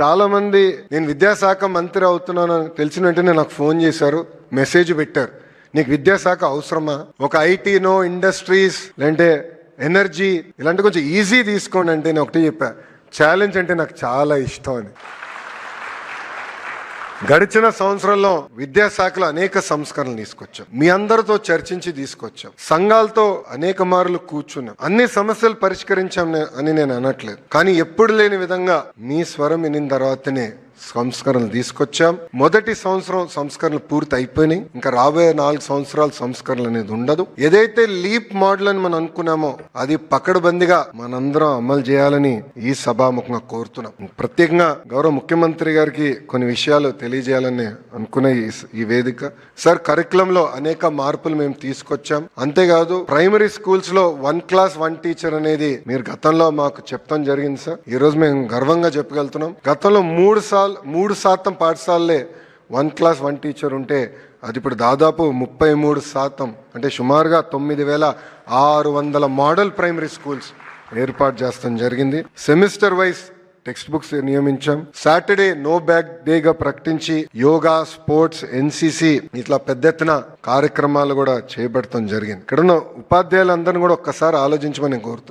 చాలా మంది నేను విద్యాశాఖ మంత్రి అవుతున్నాను అని తెలిసిన వెంటనే నాకు ఫోన్ చేశారు మెసేజ్ పెట్టారు. నీకు విద్యాశాఖ అవసరమా? ఒక ఐటీనో ఇండస్ట్రీస్ లేదంటే ఎనర్జీ ఇలాంటి కొంచెం ఈజీ తీసుకోండి అంటే నేను ఒకటి చెప్పా. ఛాలెంజ్ అంటే నాకు చాలా ఇష్టం అని. గడిచిన సంవత్సరంలో విద్యాశాఖలో అనేక సంస్కరణలు తీసుకొచ్చాం. మీ అందరితో చర్చించి తీసుకొచ్చాం. సంఘాలతో అనేక మార్లు కూర్చున్నాం. అన్ని సమస్యలు పరిష్కరించాం అని నేను అనట్లేదు. కానీ ఎప్పుడు లేని విధంగా మీ స్వరం వినిన తర్వాతనే సంస్కరణలు తీసుకొచ్చాం. మొదటి సంవత్సరం సంస్కరణలు పూర్తి అయిపోయినాయి ఇంకా రాబోయే నాలుగు సంవత్సరాలు సంస్కరణలు అనేది ఉండదు. ఏదైతే లీప్ మోడల్ అని మనం అనుకున్నామో అది పకడ్బందీగా మనందరం అమలు చేయాలని ఈ సభాముఖంగా కోరుతున్నాం. ప్రత్యేకంగా గౌరవ ముఖ్యమంత్రి గారికి కొన్ని విషయాలు తెలియజేయాలని అనుకునే ఈ ఈ వేదిక. సార్ కరికులంలో అనేక మార్పులు మేము తీసుకొచ్చాం. అంతేకాదు ప్రైమరీ స్కూల్స్లో వన్ క్లాస్ వన్ టీచర్ అనేది మీరు గతంలో మాకు చెప్తాం జరిగింది సార్. ఈ రోజు మేము గర్వంగా చెప్పగలుగుతున్నాం. గతంలో మూడు సార్లు మూడు శాతం పాఠశాలలే వన్ క్లాస్ వన్ టీచర్ ఉంటే అది ఇప్పుడు దాదాపు ముప్పై మూడు శాతం. అంటే సుమారుగా తొమ్మిది వేల ఆరు వందల మోడల్ ప్రైమరీ స్కూల్స్ ఏర్పాటు చేస్తాం జరిగింది. సెమిస్టర్ వైజ్ టెక్స్ట్ బుక్స్ నియమించాం. సాటర్డే నో బ్యాగ్ డేగా ప్రకటించి యోగా స్పోర్ట్స్ ఎన్సిసి ఇట్లా పెద్ద ఎత్తున కార్యక్రమాలు కూడా చేపడతాం జరిగింది. ఇక్కడ ఉన్న ఉపాధ్యాయులందరినీ కూడా ఒక్కసారి ఆలోచించమని కోరుతున్నాం కోరుతున్నాను.